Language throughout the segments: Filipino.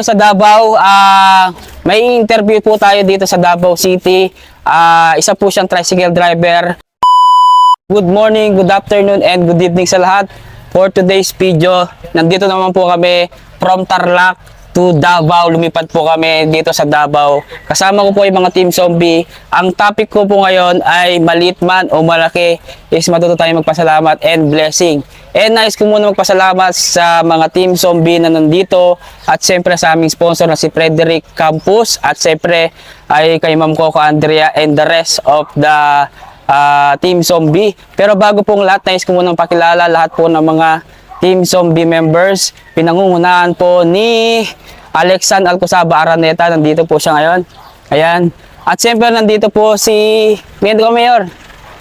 ngayon sa Davao. Ah, may interview po tayo dito sa Davao City. Ah, isa po siyang tricycle driver. Good morning, good afternoon, and good evening sa lahat. For today's video, nandito naman po kami from Tarlac to Davao. Lumipad po kami dito sa Davao. Kasama ko po yung mga Team Zombie. Ang topic ko po ngayon ay maliit man o malaki is matuto tayo magpasalamat and blessing. And nice ko muna magpasalamat sa mga Team Zombie na nandito at siyempre sa aming sponsor na si Frederick Campus at siyempre ay kay Ma'am Coco Andrea and the rest of the ah, Team Zombie. Pero bago pong lahat, nais ko munang pakilala lahat po ng mga Team Zombie members. Pinangungunahan po ni Alexan Alcosaba Araneta. Nandito po siya ngayon. Ayan. At siyempre nandito po si Miendo Mayor.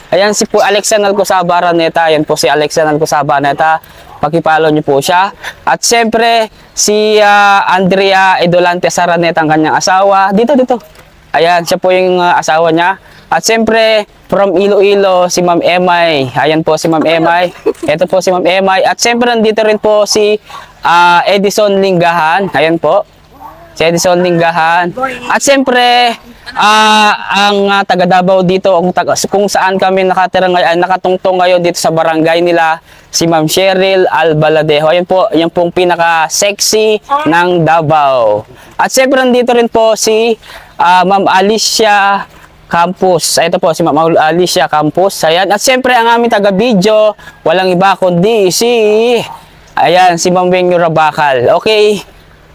Ayan si po Alexan Alcosaba Araneta. Ayan po si Alexan Alcosaba Araneta. Pakipalo niyo po siya. At siyempre si ah, Andrea Edolante Saraneta ang kanyang asawa. Dito, dito. Ayan, siya po yung ah, asawa niya. At siyempre, from Iloilo, si Ma'am Emay. Ayan po si Ma'am Emay. Ito po si Ma'am Emay. At siyempre, nandito rin po si ah, Edison Linggahan. Ayan po. Si Edison Linggahan. At siyempre, ah, ang ah, taga Davao dito, ang taga, kung saan kami nakatira ngayon, nakatungtong ngayon dito sa barangay nila, si Ma'am Cheryl Albaladejo. Ayan po, yan pong pinaka-sexy ng Davao. At siyempre, nandito rin po si ah, Ma'am Alicia Campus. Ito po si Ma'am Alicia Campus. Ayan. At siyempre ang aming taga-video, walang iba kundi si Ayan, si Ma'am Rabakal. Okay.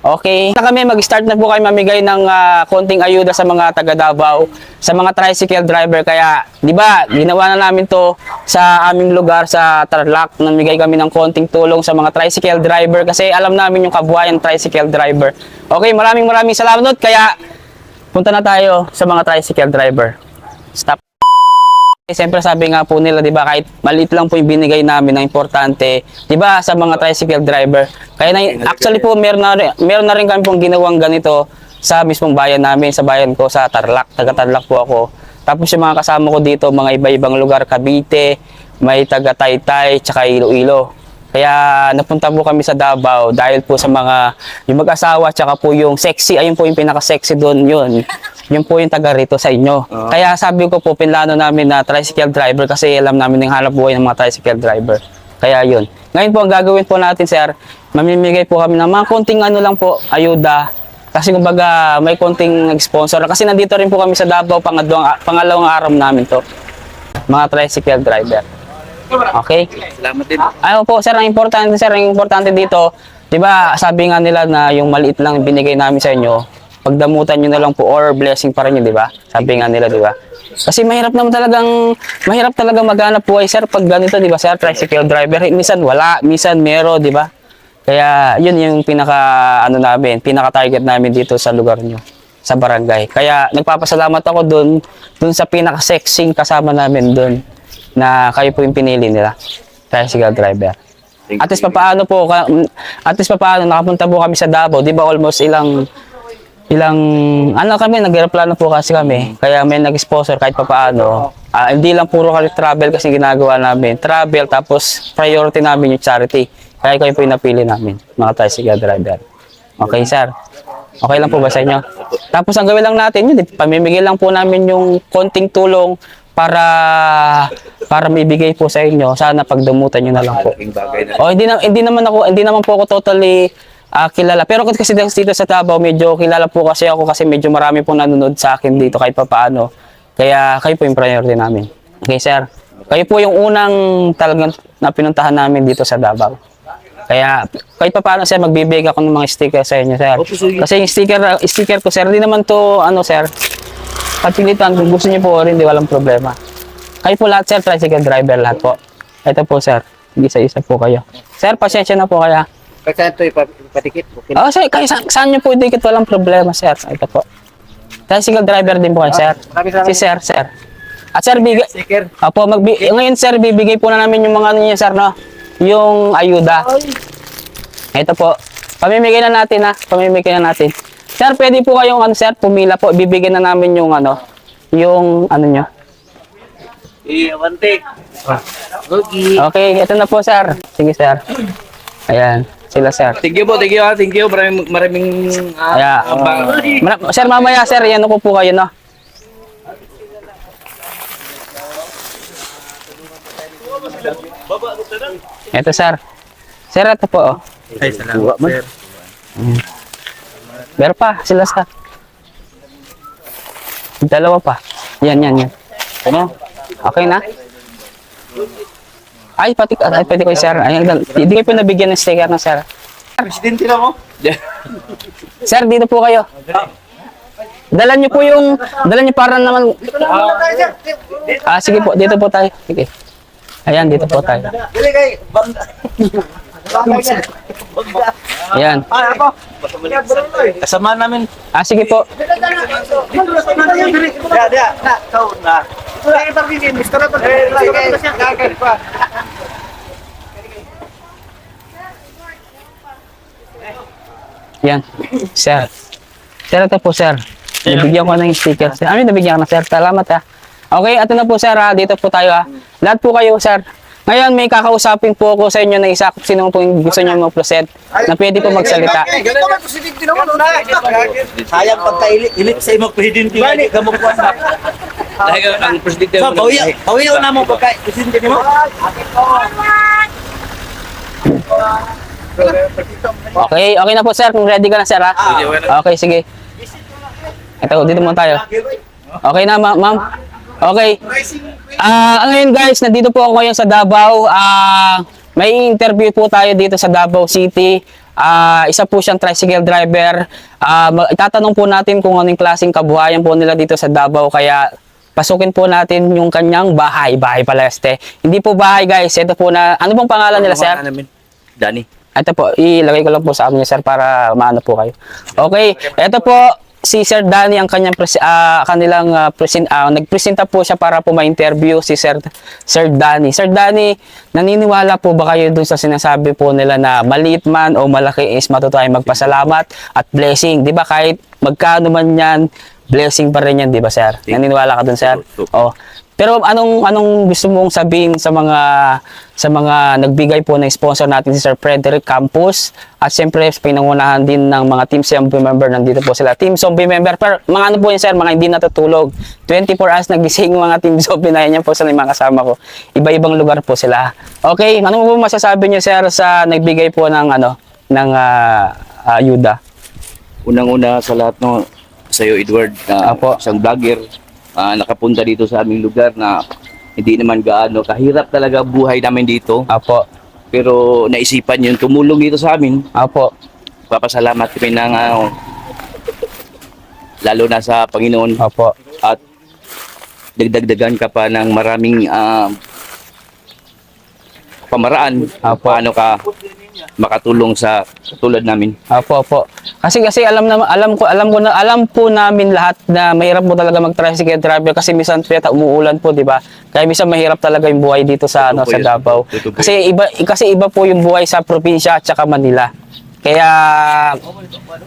Okay. Na kami mag-start na po kayo mamigay ng ah, konting ayuda sa mga taga Davao, sa mga tricycle driver. Kaya, 'di ba, ginawa na namin 'to sa aming lugar sa Tarlac. Namigay kami ng konting tulong sa mga tricycle driver kasi alam namin yung kabuhayan tricycle driver. Okay, maraming maraming salamat. Kaya punta na tayo sa mga tricycle driver. Stop. Eh, Siyempre sabi nga po nila, 'di ba, kahit maliit lang po yung binigay namin na importante, 'di ba, sa mga tricycle driver. Kaya na, actually po meron na rin, meron na rin kami pong ginawang ganito sa mismong bayan namin, sa bayan ko sa Tarlac, taga Tarlac po ako. Tapos yung mga kasama ko dito, mga iba-ibang lugar, Cavite, may taga Taytay, tsaka Iloilo. Kaya napunta po kami sa Davao dahil po sa mga yung mag-asawa tsaka po yung sexy, ayun po yung pinaka-sexy doon yun. Yun po yung taga rito sa inyo. Kaya sabi ko po, pinlano namin na tricycle driver kasi alam namin yung hanap buhay ng mga tricycle driver. Kaya yun. Ngayon po, ang gagawin po natin, sir, mamimigay po kami ng mga konting ano lang po, ayuda. Kasi kumbaga, may konting sponsor. Kasi nandito rin po kami sa Davao, pangalawang, pangalawang araw namin to. Mga tricycle driver. Okay? Salamat din. Ayaw po, sir, ang importante, sir, ang importante dito, di ba, sabi nga nila na yung maliit lang binigay namin sa inyo, pagdamutan nyo na lang po or blessing pa rin yun, di ba? Sabi nga nila, di ba? Kasi mahirap naman talagang, mahirap talaga maghanap buhay, sir, pag ganito, di ba, sir, tricycle driver, minsan wala, minsan mero, di ba? Kaya, yun yung pinaka, ano namin, pinaka-target namin dito sa lugar nyo, sa barangay. Kaya, nagpapasalamat ako dun, dun sa pinaka-sexing kasama namin dun, na kayo po yung pinili nila, tricycle driver. At least papaano po, at least papaano, nakapunta po kami sa Davao, di ba almost ilang, ilang, ano kami, nag-aeroplano po kasi kami, kaya may nag-sponsor kahit papaano. Ah, hindi lang puro kami travel kasi ginagawa namin. Travel, tapos priority namin yung charity. Kaya kayo po yung napili namin, mga tricycle driver. Okay, sir? Okay lang po ba sa inyo? Tapos ang gawin lang natin yun, pamimigay lang po namin yung konting tulong para para maibigay po sa inyo. Sana pagdamutan nyo na lang po. Na. Oh, hindi na hindi naman ako hindi naman po ako totally ah, kilala. Pero kasi dito sa Davao, medyo kilala po kasi ako kasi medyo marami pong nanonood sa akin dito kahit papaano. Kaya kayo po yung priority namin. Okay, sir. Kayo po yung unang talagang na pinuntahan namin dito sa Davao. Kaya kahit papaano sir, magbibigay ako ng mga sticker sa inyo, sir. Kasi yung sticker sticker ko, sir, hindi naman to ano, sir. Pagpilitan, kung gusto niyo po rin, di walang problema. Kayo po lahat, sir, tricycle driver lahat po. Ito po, sir. Isa-isa po kayo. Sir, pasensya na po kaya. Kasi ito ipatikit. Okay. Oh, sir, kayo, sa, saan niyo po dikit, walang problema, sir. Ito po. Tricycle driver din po kayo, sir. maraming salamat. Si sir, sir. At sir, bigay, Sticker. Opo, magbi ngayon sir, bibigay po na namin yung mga ano niya sir, no? Yung ayuda. Ito po. Pamimigay na natin ha. Pamimigay na natin. Sir, pwede po kayong ano sir, pumila po. Bibigyan na namin yung ano, yung ano nyo. Iawante. Gogi. Okay, ito na po sir. Sige sir. Ayan. Sila, sir. Thank you po, thank you ha, thank you. Maraming, maraming, ah, Kaya, ah, ba- Mara- sir, mamaya, sir, yan ko po kayo, no? Ito, sir. Sir, ito po, oh. Ay, salamat, sir. Meron pa, sila, sir. Dalawa pa. Yan, yan, yan. Ano? Okay na? Ay, pati, ay, pwede ko, sir. Ay, hindi kayo po nabigyan ng sticker na, sir. Presidente na mo? Sir, dito po kayo. Dala niyo po yung, dala niyo para naman, ah, sige po, dito po tayo. Sige. Ayan, dito po tayo. Dili kay, banda. Ayan. Ah, ako. Kasama namin. Ah, sige po. Ya, na, na. Wala kita bigyan, Mr. Rato. Eh, kagad pa. Yan. Sir. Sir, ito po, sir. Nabigyan ko ng sticker. Sir, ano yung nabigyan ko na, sir? Salamat, ha. Okay, ito na po, sir, ha. Dito po tayo, ha. Lahat po kayo, sir. Ngayon, may kakausapin po ako sa inyo na isa kung sino po yung gusto nyo mag-present na pwede po magsalita. Presidente naman na. Sayang pagka ilit sa imong presidente nga di kamo kuan. Dahil ang presidente mo. Pawiyaw, pawiyaw na mo pagka presidente mo. Okay, okay na po, sir. Kung ready ka na, sir, ha. Okay, sige. Ito, dito muna tayo. Okay na, ma- ma'am. Okay. Ah, ngayon guys, nandito po ako ngayon sa Davao. Ah, may interview po tayo dito sa Davao City. Ah, isa po siyang tricycle driver. Ah, ma- itatanong po natin kung anong klaseng kabuhayan po nila dito sa Davao kaya pasukin po natin yung kanyang bahay. Bahay pala este. Hindi po bahay guys. Ito po na ano pong pangalan nila, sir? Dani. Ito po, ilagay ko lang po sa amin sir para maano po kayo. Okay, ito po si Sir Danny ang kanyang presi- ah, kanilang ah, present ah, nagpresenta po siya para po ma-interview si Sir Sir Danny. Sir Danny, naniniwala po ba kayo dun sa sinasabi po nila na maliit man o malaki is matuto tayo magpasalamat at blessing, 'di ba? Kahit magkano man 'yan, blessing pa rin 'yan, 'di ba, sir? Naniniwala ka dun, sir? Oh. Pero anong anong gusto mong sabihin sa mga sa mga nagbigay po ng sponsor natin si Sir Frederick Campos at siyempre pinangunahan din ng mga Team Zombie member nandito po sila. Team Zombie member pero mga ano po yun sir, mga hindi natutulog. 24 hours nagising mga Team Zombie na yan po sa mga kasama ko. Iba-ibang lugar po sila. Okay, ano po masasabi niyo sir sa nagbigay po ng ano ng ah, ayuda? Unang-una sa lahat no sa iyo Edward na Apo. isang vlogger ah, nakapunta dito sa aming lugar na hindi naman gaano kahirap talaga buhay namin dito Apo. pero naisipan yun tumulong dito sa amin Apo. papasalamat kami ng ah, lalo na sa Panginoon Apo. at dagdagdagan ka pa ng maraming ah, pamaraan Apo. paano ka makatulong sa tulad namin. Apo, apo. Kasi kasi alam na alam ko alam ko na alam po namin lahat na mahirap po talaga mag-tricycle driver kasi minsan peta umuulan po, 'di ba? Kaya minsan mahirap talaga yung buhay dito sa ano Totoo po sa yun. Davao. Kasi iba kasi iba po yung buhay sa probinsya at saka Manila. Kaya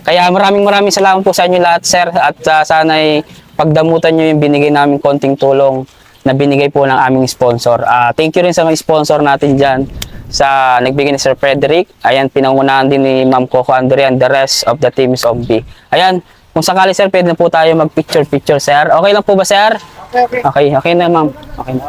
kaya maraming maraming salamat po sa inyo lahat, sir, at uh, sana'y pagdamutan niyo yung binigay namin konting tulong na binigay po ng aming sponsor. Ah, thank you rin sa mga sponsor natin diyan sa nagbigay ni Sir Frederick. Ayan, pinangunahan din ni Ma'am Coco Andre and the rest of the team zombie. Ayan, kung sakali sir, pwede na po tayo mag-picture-picture, sir. Okay lang po ba, sir? Okay, okay na, ma'am. Okay na.